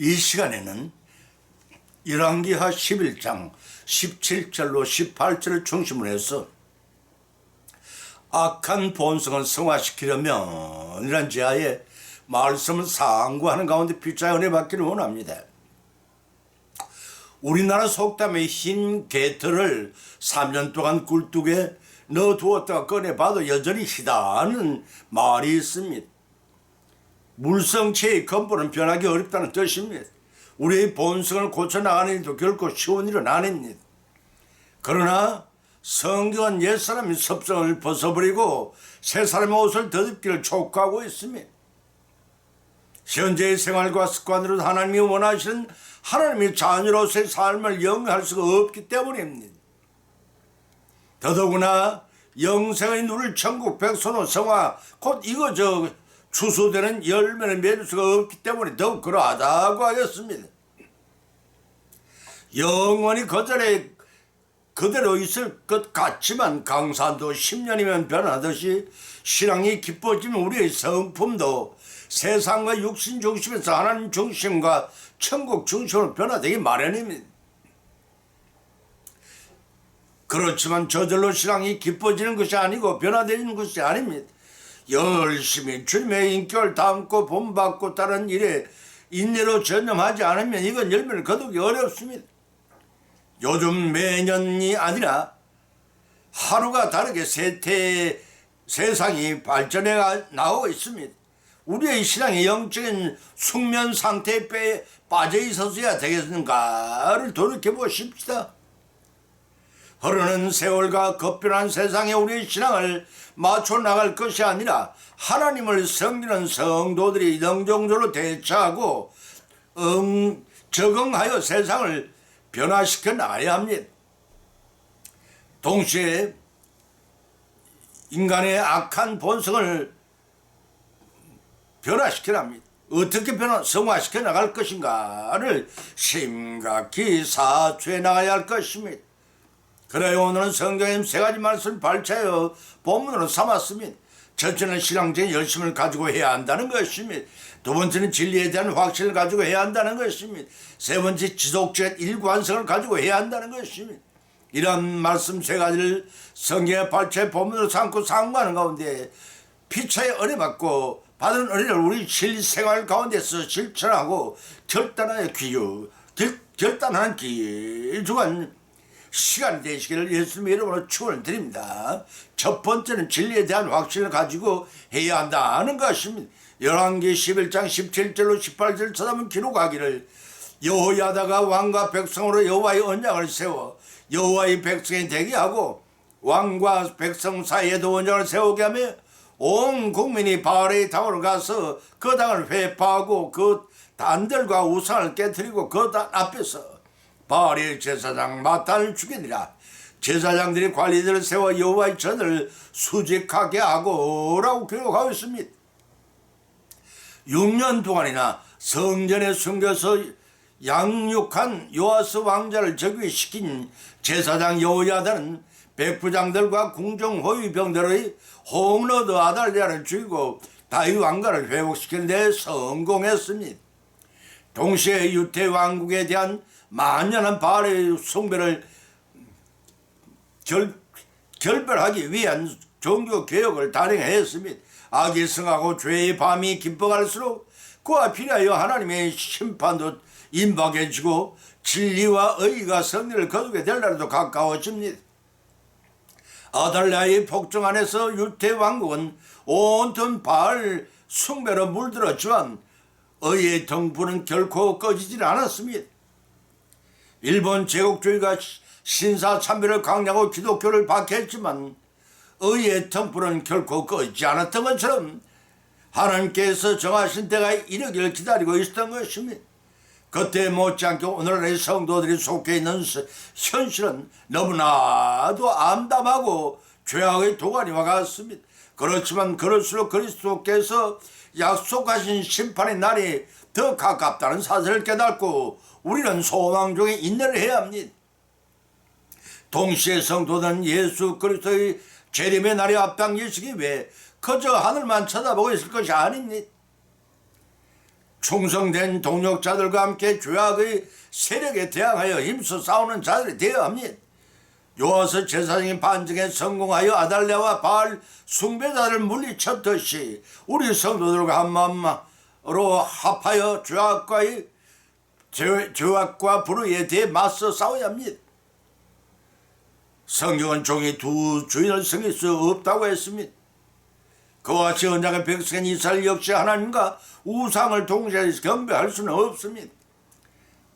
이 시간에는 열왕기하 11장 17절로 18절을 중심으로 해서 악한 본성을 성화시키려면 이란 지하에 말씀을 상고하는 가운데 피자 은혜 받기를 원합니다. 우리나라 속담에 흰 개털을 3년 동안 굴뚝에 넣어두었다가 꺼내봐도 여전히 희다는 말이 있습니다. 물성체의 근본은 변하기 어렵다는 뜻입니다. 우리의 본성을 고쳐나가는 일도 결코 쉬운 일은 아닙니다. 그러나 성경은 옛사람의 섭성을 벗어버리고 새 사람의 옷을 덧입기를 촉구하고 있습니다. 현재의 생활과 습관으로 하나님이 원하시는 하나님의 자녀로서의 삶을 영위할 수가 없기 때문입니다. 더더구나 영생의 누를 천국 백선호 성화 곧 이거 저 추수되는 열매를 맺을 수가 없기 때문에 더욱 그러하다고 하였습니다. 영원히 거절에 그대로 있을 것 같지만 강산도 10년이면 변하듯이 신앙이 깊어지면 우리의 성품도 세상과 육신 중심에서 하나님 중심과 천국 중심으로 변화되기 마련입니다. 그렇지만 저절로 신앙이 깊어지는 것이 아니고 변화되는 것이 아닙니다. 열심히 주님의 인격을 담고 본받고 다른 일에 인내로 전념하지 않으면 이건 열매를 거두기 어렵습니다. 요즘 매년이 아니라 하루가 다르게 세태 세상이 발전해 나오고 있습니다. 우리의 신앙의 영적인 숙면 상태에 빼 빠져 있어서야 되겠는가를 돌이켜 보십시다. 흐르는 세월과 급변한 세상에 우리의 신앙을 맞춰 나갈 것이 아니라 하나님을 섬기는 성도들이 영종적으로 대처하고 응, 적응하여 세상을 변화시켜 나가야 합니다. 동시에 인간의 악한 본성을 변화시켜 합니다. 어떻게 변화, 성화시켜 나갈 것인가를 심각히 사추해 나가야 할 것입니다. 그래 오늘은 성경의 세 가지 말씀을 발차여 본문으로 삼았습니다. 첫째는 신앙적인 열심을 가지고 해야 한다는 것입니다. 두 번째는 진리에 대한 확신을 가지고 해야 한다는 것입니다. 세 번째 지속적인 일관성을 가지고 해야 한다는 것입니다. 이런 말씀 세 가지를 성경의 발차의 본문으로 삼고 상고하는 가운데 피차의 은혜 받고 받은 은혜를 우리 실생활 가운데서 실천하고 결단하여 기유 결, 결단하는 귀중한 시간이 되시기를 예수님의 이름으로 축원을 드립니다. 첫 번째는 진리에 대한 확신을 가지고 해야 한다는 것입니다. 열왕기 11장 17절로 18절 쳐다보면 기록하기를 여호야다가 왕과 백성으로 여호와의 언약을 세워 여호와의 백성이 되게 하고 왕과 백성 사이에도 언약을 세우게 하며 온 국민이 바알의 당으로 가서 그 당을 회파하고 그 단들과 우상을 깨뜨리고 그 단 앞에서 바알의 제사장 마탄을 죽이니라 제사장들이 관리들을 세워 여호와의 전을 수직하게 하고라고 기록하고 있습니다. 6년 동안이나 성전에 숨겨서 양육한 요아스 왕자를 즉위시킨 제사장 여호야다는 백부장들과 궁정 호위병들의 홍로드 아달리아를 죽이고 다윗 왕가를 회복시키는 데 성공했습니다. 동시에 유태 왕국에 대한 만연한 바알의 숭배를 결, 결별하기 위한 종교 개혁을 단행했습니다. 악이 승하고 죄의 밤이 깊어갈수록 그와 필요하여 하나님의 심판도 임박해지고 진리와 의가 승리를 거두게 될 날도 가까워집니다. 아달라의 폭정 안에서 유태 왕국은 온통 바알 숭배로 물들었지만 의의 등불은 결코 꺼지질 않았습니다. 일본 제국주의가 신사 참배를 강요하고 기독교를 박해했지만 의의 등불은 결코 꺼지지 않았던 것처럼 하나님께서 정하신 때가 이르기를 기다리고 있었던 것입니다. 그때 못지않게 오늘날의 성도들이 속해 있는 현실은 너무나도 암담하고 죄악의 도가니와 같습니다. 그렇지만 그럴수록 그리스도께서 약속하신 심판의 날이 더 가깝다는 사실을 깨닫고 우리는 소망 중에 인내를 해야 합니다. 동시에 성도는 예수 그리스도의 재림의 날이 앞당기시기 위해 그저 하늘만 쳐다보고 있을 것이 아닙니다. 충성된 동력자들과 함께 죄악의 세력에 대항하여 힘써 싸우는 자들이 되어야 합니다. 요아서 제사장의 반증에 성공하여 아달랴와 바알 숭배자를 물리쳤듯이 우리 성도들과 한마음으로 합하여 죄악과의 죄, 죄악과 불의에 대해 맞서 싸워야 합니다. 성경은 종이 두 주인을 섬길 수 없다고 했습니다. 그와 같이 언약의 백성인 이스라엘 역시 하나님과 우상을 동시에 경배할 수는 없습니다.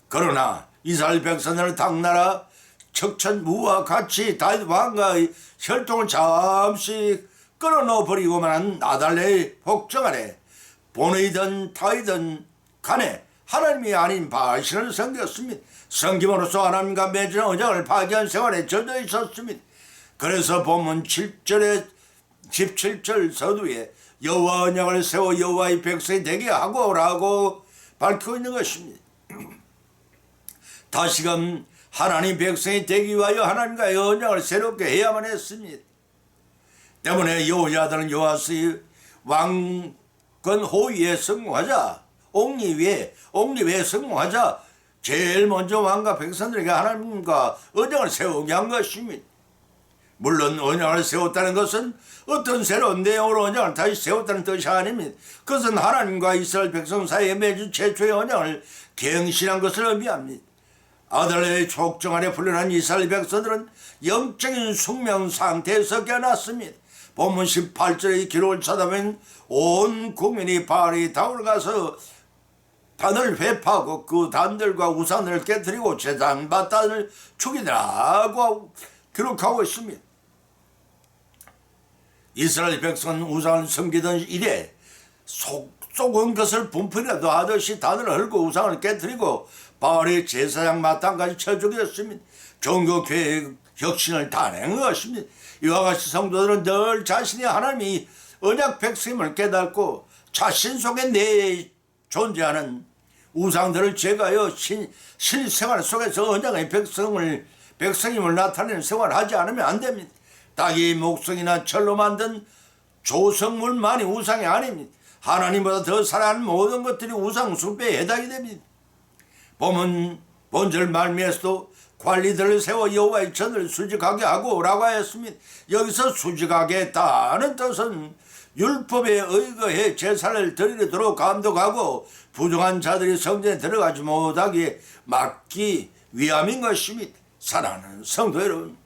그러나 이스라엘 백성들은 당나라 척천무와 같이 다윗 왕가의 혈통을 잠시 끌어넣어 버리고만 아달레의 복정 아래 본의든 타이든 간에 하나님이 아닌 바신을 섬겼습니다. 섬김으로써 하나님과 맺은 언약을 파괴한 생활에 젖어 있었습니다. 그래서 본문 7절에 17절 서두에 여호와 언약을 세워 여호와의 백성이 되게 하고라고 밝히고 있는 것입니다. 다시금 하나님 백성이 되기 위하여 하나님과의 언약을 새롭게 해야만 했습니다. 때문에 여호야들은 여호와스의 왕권 호위에 성공하자 옥리 위에 옥리 위에 성공하자 제일 먼저 왕과 백성들에게 하나님과 언약을 세우게 한 것입니다. 물론 언약을 세웠다는 것은 어떤 새로운 내용으로 언약을 다시 세웠다는 뜻이 아닙니다. 그것은 하나님과 이스라엘 백성 사이에 맺은 최초의 언약을 갱신한 것을 의미합니다. 아들의 족정 아래 훈련한 이스라엘 백성들은 영적인 숙명 상태에서 깨어났습니다. 본문 18절의 기록을 찾아보면 온 국민이 바알의 다울 가서 단을 회파하고 그 단들과 우산을 깨뜨리고 재단 바단을 죽이더라고 기록하고 있습니다. 이스라엘 백성은 우상을 섬기던 이래 속 썩은 것을 분풀이라도 하듯이 단을 헐고 우상을 깨뜨리고 바알의 제사장 마땅까지 쳐 죽였습니다. 종교 계획 혁신을 단행한 것입니다. 이와 같이 성도들은 늘 자신이 하나님이 언약 백성임을 깨닫고 자신 속에 내 존재하는 우상들을 제거하여 신, 실생활 속에서 언약의 백성을 백성임을 나타내는 생활을 하지 않으면 안 됩니다. 닭이 목성이나 철로 만든 조성물만이 우상이 아닙니다. 하나님보다 더 사랑하는 모든 것들이 우상 숭배에 해당이 됩니다. 보면 본절 말미에서도 관리들을 세워 여호와의 전을 수직하게 하고라고 하였습니다. 여기서 수직하게 했다는 뜻은 율법에 의거해 제사를 드리도록 감독하고 부정한 자들이 성전에 들어가지 못하게 막기 위함인 것입니다. 사랑하는 성도 여러분,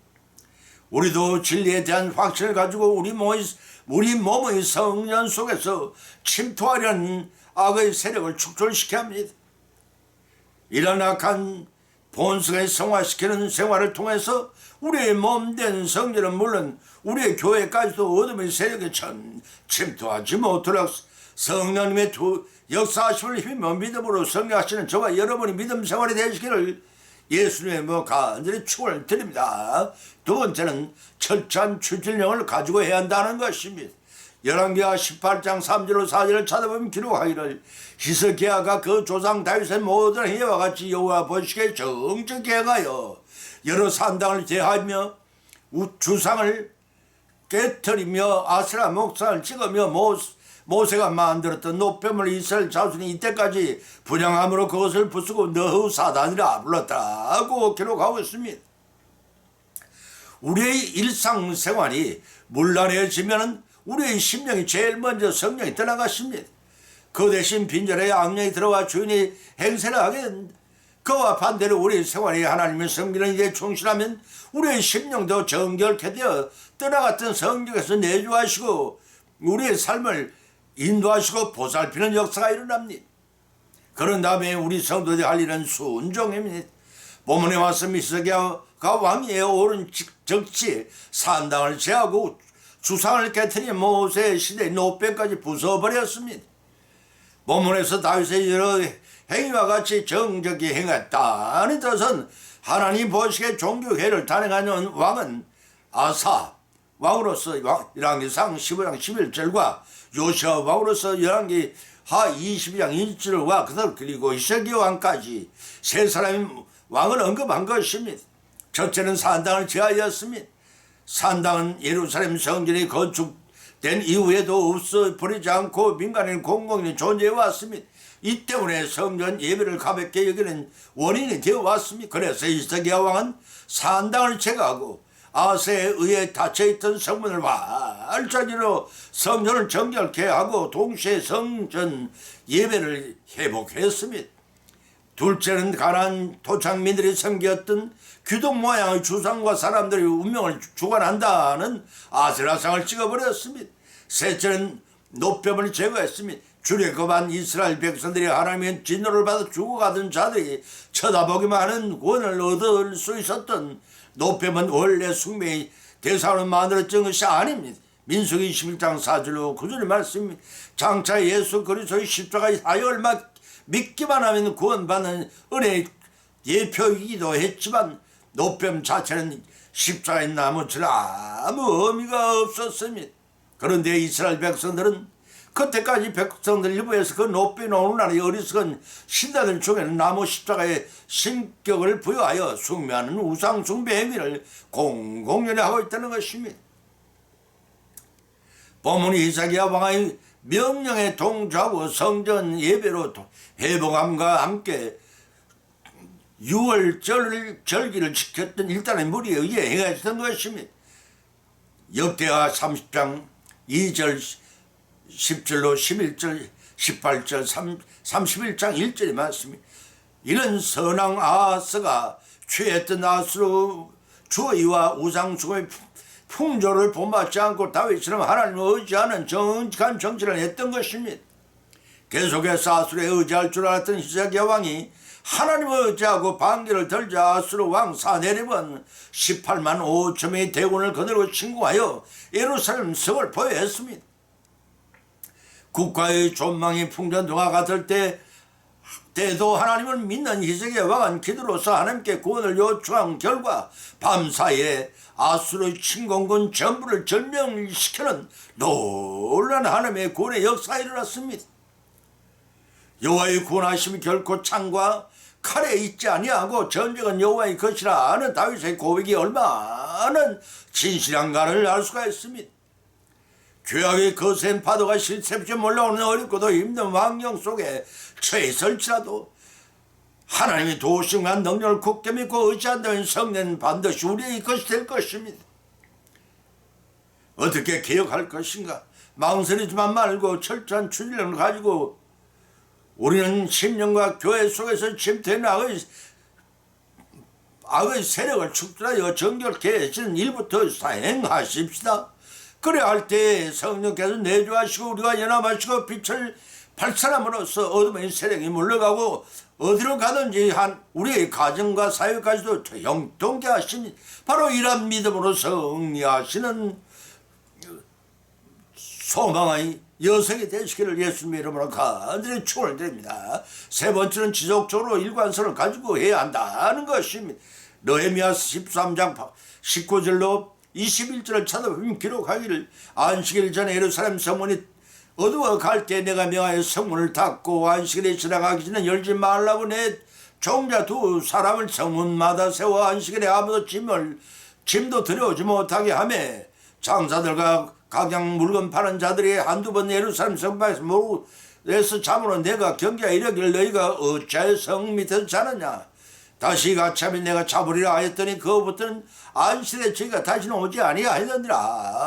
우리도 진리에 대한 확신을 가지고 우리 몸의, 우리 몸의 성년 속에서 침투하려는 악의 세력을 축출시켜야 합니다. 이런 악한 본성을 성화시키는 생활을 통해서 우리의 몸된 성전은 물론 우리의 교회까지도 어둠의 세력에 참 침투하지 못하도록 성령님의 두 역사하심을 힘입어 믿음으로 성령하시는 저와 여러분이 믿음 생활이 되시기를 예수님의 뭐 간절히 축원을 드립니다. 두 번째는 철저한 추진력을 가지고 해야 한다는 것입니다. 열왕기하 18장 3절로 4절을 찾아보면 기록하기를 히스기야가 그 조상 다윗의 모든 해와 같이 여호와 보시기에 정직히 행하여 여러 산당을 제하며 주상을 깨뜨리며 아스라 목상을 찍으며 모, 모세가 만들었던 노뱀을 이스라엘 자손이 이때까지 분양함으로 그것을 부수고 너후 사단이라 불렀다고 기록하고 있습니다. 우리의 일상생활이 물란해지면 우리의 심령이 제일 먼저 성령이 떠나갔습니다. 그 대신 빈절에 악령이 들어와 주인이 행세를 하게. 그와 반대로 우리 생활이 하나님의 성기는 이제 충실하면 우리의 심령도 정결케 되어 떠나갔던 성경에서 내주하시고 우리의 삶을 인도하시고 보살피는 역사가 일어납니다. 그런 다음에 우리 성도들이 할 일은 순종입니다. 본문에 와서 미스기야가 왕위에 오른 적지 산당을 제하고 주상을 깨뜨린 모세 시대 노뱀까지 부숴버렸습니다. 본문에서 다윗의 여러 행위와 같이 정적이 행했다는 뜻은 하나님 보시기에 종교회를 단행하는 왕은 아사 왕으로서 열왕기상 15장 11절과 요시아 왕으로서 열왕기 하 22장 1절과 그들 그리고 이세기 왕까지 세 사람이 왕을 언급한 것입니다. 첫째는 산당을 제하였습니다. 산당은 예루살렘 성전이 건축된 이후에도 없어 버리지 않고 민간인 공공이 존재해 왔습니다. 이 때문에 성전 예배를 가볍게 여기는 원인이 되어 왔습니다. 그래서 이스기야 왕은 산당을 제거하고 아세에 의해 닫혀있던 성문을 활짝이로 성전을 정결케 하고 동시에 성전 예배를 회복했습니다. 둘째는 가난 도착민들이 섬겼던 귀동 모양의 주상과 사람들의 운명을 주관한다는 아세라상을 찍어버렸습니다. 셋째는 노뱀을 제거했습니다. 출애굽한 이스라엘 백성들이 하나님의 진노를 받아 죽어가던 자들이 쳐다보기만 하는 구원을 얻을 수 있었던 노뱀은 원래 숙명의 대상으로 만들어진 것이 아닙니다. 민수기 21장 4절로 9절의 말씀입니다. 장차 예수 그리스도의 십자가의 사역을 막 믿기만 하면 구원받는 은혜의 예표이기도 했지만 노뱀 자체는 십자가에 나무처럼 아무 의미가 없었습니다. 그런데 이스라엘 백성들은 그때까지 백성들 일부에서 그 높이 노는 날의 어리석은 신자들 중에는 나무 십자가의 신격을 부여하여 숭배하는 우상 숭배 행위를 공공연히 하고 있다는 것입니다. 본문이 이사기야 왕의 명령에 동조하고 성전 예배로 회복함과 함께 6월 절, 절기를 지켰던 일단의 무리에 의해 행했던 것입니다. 역대하 30장 2절 10절로 11절 18절 3, 31장 1절이 맞습니다. 이런 선왕 아하스가 취했던 아수로 주의와 우상숭의 풍조를 본받지 않고 다윗처럼 하나님을 의지하는 정직한 정치를 했던 것입니다. 계속해서 아수르에 의지할 줄 알았던 히스기야 왕이 하나님을 의지하고 반기를 들자 아수르 왕 사내립은 18만 5천명의 대군을 거느리고 침공하여 예루살렘 성을 보유했습니다. 국가의 존망이 풍전도가 같을 때 때도 하나님을 믿는 히스기야 왕은 기도로서 하나님께 구원을 요청한 결과 밤사이에 아수르의 침공군 전부를 절명시키는 놀란 하나님의 구원의 역사가 일어났습니다. 여호와의 구원하심이 결코 창과 칼에 있지 아니하고 전쟁은 여호와의 것이라 하는 다윗의 고백이 얼마나 진실한가를 알 수가 있습니다. 죄악의 거센 파도가 실세부터 몰라오는 어렵고도 힘든 환경 속에 처해 있을지라도 하나님의 도심과 능력을 굳게 믿고 의지한다면 성례는 반드시 우리의 것이 될 것입니다. 어떻게 개혁할 것인가? 망설이지만 말고 철저한 추진력을 가지고 우리는 10년과 교회 속에서 침투해 악의, 악의 세력을 축출하여 정결케 해주는 일부터 사행하십시다. 그래 할 때 성령께서 내주하시고 우리가 연합하시고 빛을 발산함으로써 어둠의 세력이 물러가고 어디로 가든지 한 우리의 가정과 사회까지도 형통케 하시니 바로 이런 믿음으로 승리하시는 소망의 여성이 되시기를 예수님의 이름으로 간절히 축원을 드립니다. 세 번째는 지속적으로 일관성을 가지고 해야 한다는 것입니다. 너헤미야스 13장 19절로 21절을 찾아보면 기록하기를 안식일 전에 예루살렘 성문이 어두워 갈 때 내가 명하여 성문을 닫고 안식일에 지나가기 전에 열지 말라고 내 종자 두 사람을 성문마다 세워 안식일에 아무도 짐을 짐도 들여오지 못하게 하며 장사들과 각양 물건 파는 자들이 한두 번 예루살렘 성방에서 모르에서 잠으로 내가 경계하 이르기를 너희가 어찌하여 성 밑에서 자느냐 다시 가차면 내가 잡으리라 하였더니 그부터는 안식의 죄가 다시는 오지 아니하였느니라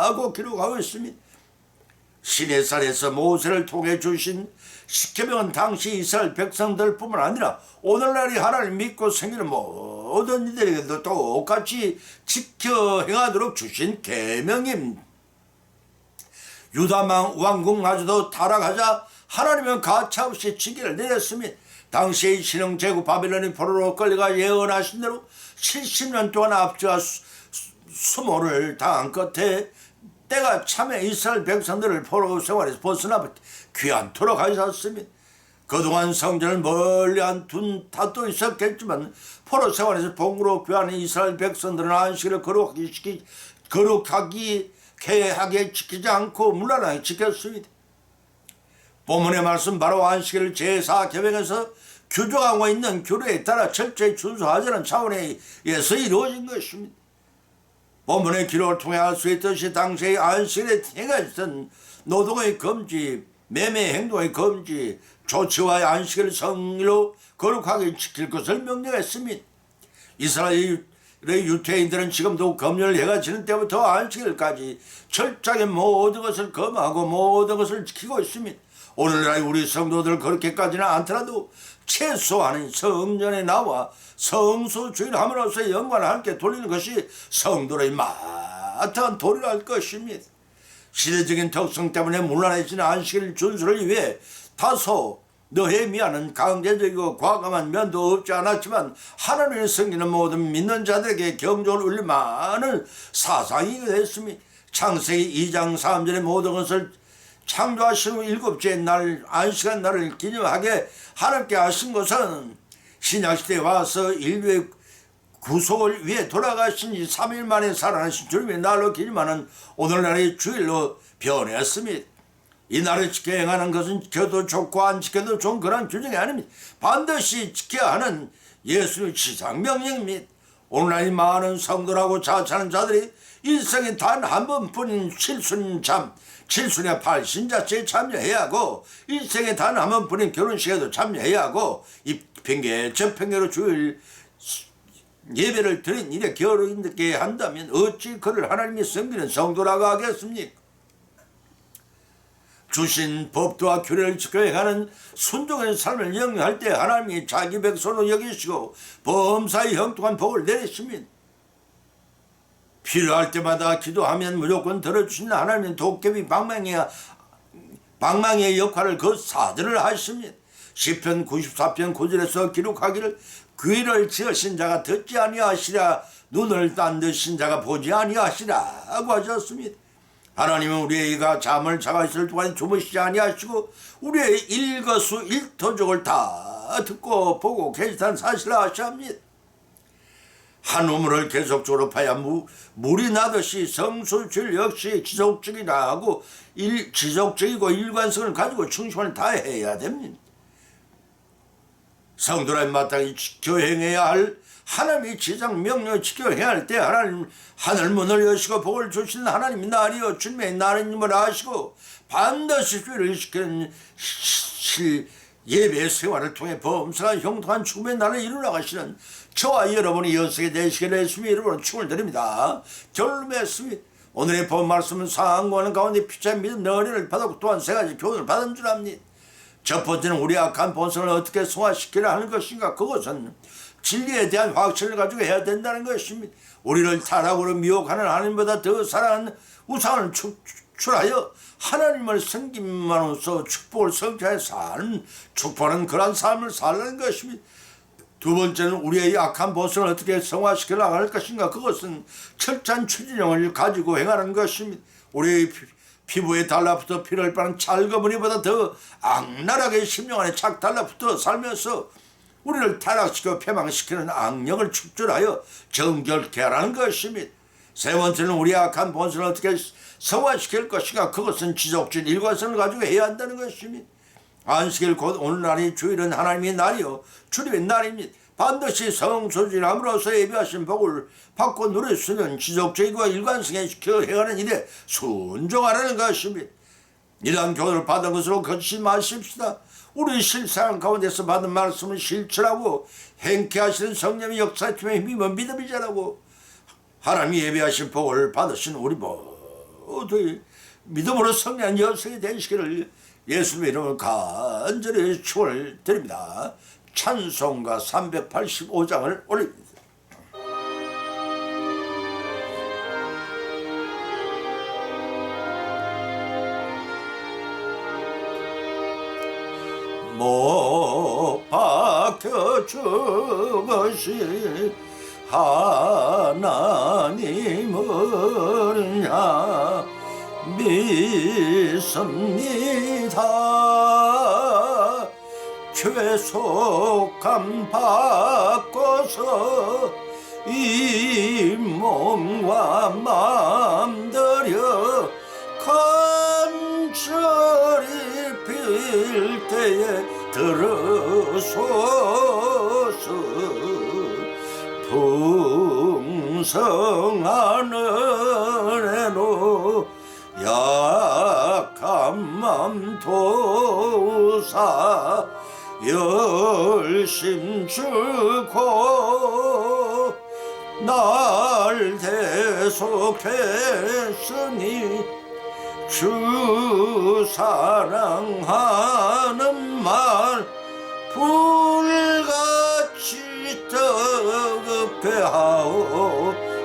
하고 기록하고 있습니다. 시내산에서 모세를 통해 주신 십계명은 당시 이스라엘 백성들 뿐만 아니라 오늘날이 하나님 믿고 생기는 모든 이들에게도 똑같이 지켜 행하도록 주신 계명입니다. 유다망 왕궁마저도 타락하자 하나님은 가차없이 징계를 내렸습니다. 당시의 신흥 제국 바빌론이 포로로 끌려가 예언하신 대로 70년 동안 앞주와 수모를 당한 끝에 때가 참에 이스라엘 백성들을 포로 생활에서 벗어나 귀한토록 하셨습니다. 그동안 성전을 멀리 한둔 탓도 있었겠지만 포로 생활에서 봉으로 귀하는 이스라엘 백성들은 안식을 거룩하게 지키 거룩하게 개하게 지키지 않고 물란하게 지켰습니다. 본문의 말씀 바로 안식일 제4 계획에서 규정하고 있는 규례에 따라 철저히 준수하자는 차원에서 이루어진 것입니다. 본문의 기록을 통해 알 수 있듯이 당시의 안식일에 행했던 노동의 금지, 매매 행동의 금지, 조치와 안식을 성일로 거룩하게 지킬 것을 명령했습니다. 이스라엘의 유태인들은 지금도 검열 해가 지는 때부터 안식일까지 철저하게 모든 것을 검하고 모든 것을 지키고 있습니다. 오늘날 우리 성도들 그렇게까지는 않더라도 최소한은 성전에 나와 성소 주일함으로써 영광을 함께 돌리는 것이 성도의 마땅한 도리라 할 것입니다. 시대적인 특성 때문에 문란해진 안식일 준수를 위해 다소 너헤미야는 강제적이고 과감한 면도 없지 않았지만 하나님의 성기는 모든 믿는 자들에게 경종을 울릴 만한 사상이 됐습니다. 창세기 2장 3절의 모든 것을 창조하신 후 일곱째 날 안식한 날을 기념하게 하나님께 하신 것은 신약시대에 와서 인류의 구속을 위해 돌아가신 이 3일 만에 살아나신 주님의 날로 기념하는 오늘날의 주일로 변했습니다. 이 날을 지켜 행하는 것은 지켜도 좋고 안 지켜도 좋은 그런 규정이 아닙니다. 반드시 지켜야 하는 예수의 지상 명령입니다. 오늘날 많은 성도라고 자처하는 자들이 일생에 단 한 번뿐인 칠순 참, 칠순의 팔신자체에 참여해야 하고 일생에 단 한 번뿐인 결혼식에도 참여해야 하고 이 핑계 저 핑계로 주일 예배를 드린 일에 겨루게 한다면 어찌 그를 하나님이 섬기는 성도라고 하겠습니까? 주신 법도와 규례를 지켜 행하는 순종의 삶을 영위할 때 하나님이 자기 백성으로 여기시고 범사의 형통한 복을 내리십니다. 필요할 때마다 기도하면 무조건 들어주시는 하나님은 도깨비 방망이야 방망이의 역할을 그 사들을 하십니다. 시편 94편 9절에서 기록하기를 귀를 지으신 자가 듣지 아니하시라 눈을 딴 듯신 자가 보지 아니하시라고 하셨습니다. 하나님은 우리가 잠을 자가 있을 동안 주무시지 아니하시고 우리의 일거수 일터족을 다 듣고 보고 계시다는 사실을 아시합니다. 한 우물을 계속적으로 파야 무, 물이 나듯이 성수줄 역시 지속적이다 하고 일, 지속적이고 일관성을 가지고 충심을 다해야 됩니다. 성도라의 마땅히 지켜 행해야 할 하나님의 지상 명령을 지켜 행해야 할때 하나님 하늘 문을 여시고 복을 주시는 하나님이 나리요 주님의 나리님을 아시고 반드시 주를 지키는 실 예배 생활을 통해 범사한 형통한 죽음의 날을 이루어 가시는 저와 여러분이 연속에 되시기를 예수님의 이름으로 축을 드립니다. 결론 맺습니다. 오늘의 본 말씀은 상고하는 가운데 피차 믿음 너리를 받았고 또한 세 가지 교훈을 받은 줄 압니다. 첫 번째는 우리 악한 본성을 어떻게 승화시키려 하는 것인가 그것은 진리에 대한 확신을 가지고 해야 된다는 것입니다. 우리를 타락으로 미혹하는 하나님보다 더 사랑하는 우상을 축출하여 하나님을 섬김만으로써 축복을 성취하여 사는 축복하는 그러한 삶을 살라는 것입니다. 두 번째는 우리의 약한 본성을 어떻게 성화시켜 나갈 것인가 그것은 철저한 추진력을 가지고 행하는 것입니다. 우리의 피 부에 달라붙어 피를 빠는 찰거머리보다 더 악랄하게 심령 안에 착 달라붙어 살면서 우리를 타락시켜 패망시키는 악령을 축출하여 정결케 하라는 것입니다. 세 번째는 우리 악한 본성을 어떻게 성화시킬 것인가 그것은 지속적인 일관성을 가지고 해야 한다는 것입니다. 안식일 곧 오늘날이 주일은 하나님의 날이요 주님의 날입니다. 반드시 성소진함으로써 예비하신 복을 받고 누릴 수 있는 지속적이고 일관성에 지켜 행하는 일에 순종하라는 것입니다. 이러한 교훈을 받은 것으로 거치지 마십시다. 우리 실상 가운데서 받은 말씀을 실천하고 행케 하시는 성령의 역사팀에 힘입어 믿음이 자라고 하나님이 예배하신 복을 받으신 우리 모두 믿음으로 성령 여성이 되시기를 예수님의 이름으로 간절히 축원을 드립니다. 찬송가 385장을 올립니다. 못 박혀 죽으신 하나님을 믿습니다. 죄속함 바꿔서 이 몸과 마음 들여 간절히 빌 때에 들어소서. 풍성한 은 사 열심 주고 날 대속했으니 주 사랑하는 말 불같이 뜨겁게 하옵소서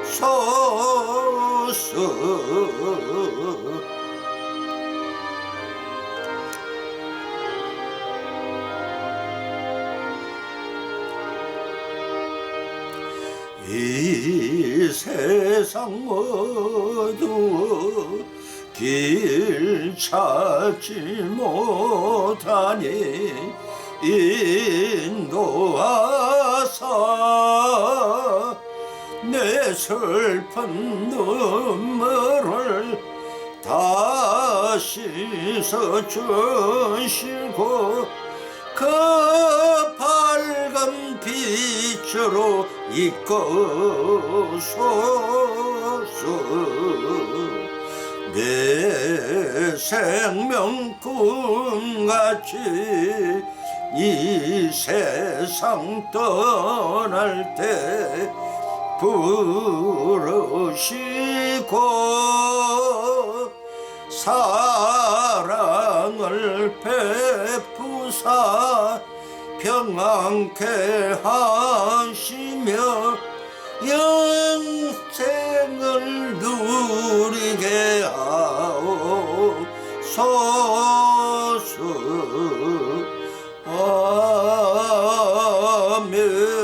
이 세상 모두 길 찾지 못하니 인도하사 내 슬픈 눈물을 다 씻어 주시고 그 밝은 빛으로 이끌소서 내 생명 꿈같이 이 세상 떠날 때 부르시고 사랑을 베푸사 평안케 하시며 영생을 누리게 하옵소서. 아멘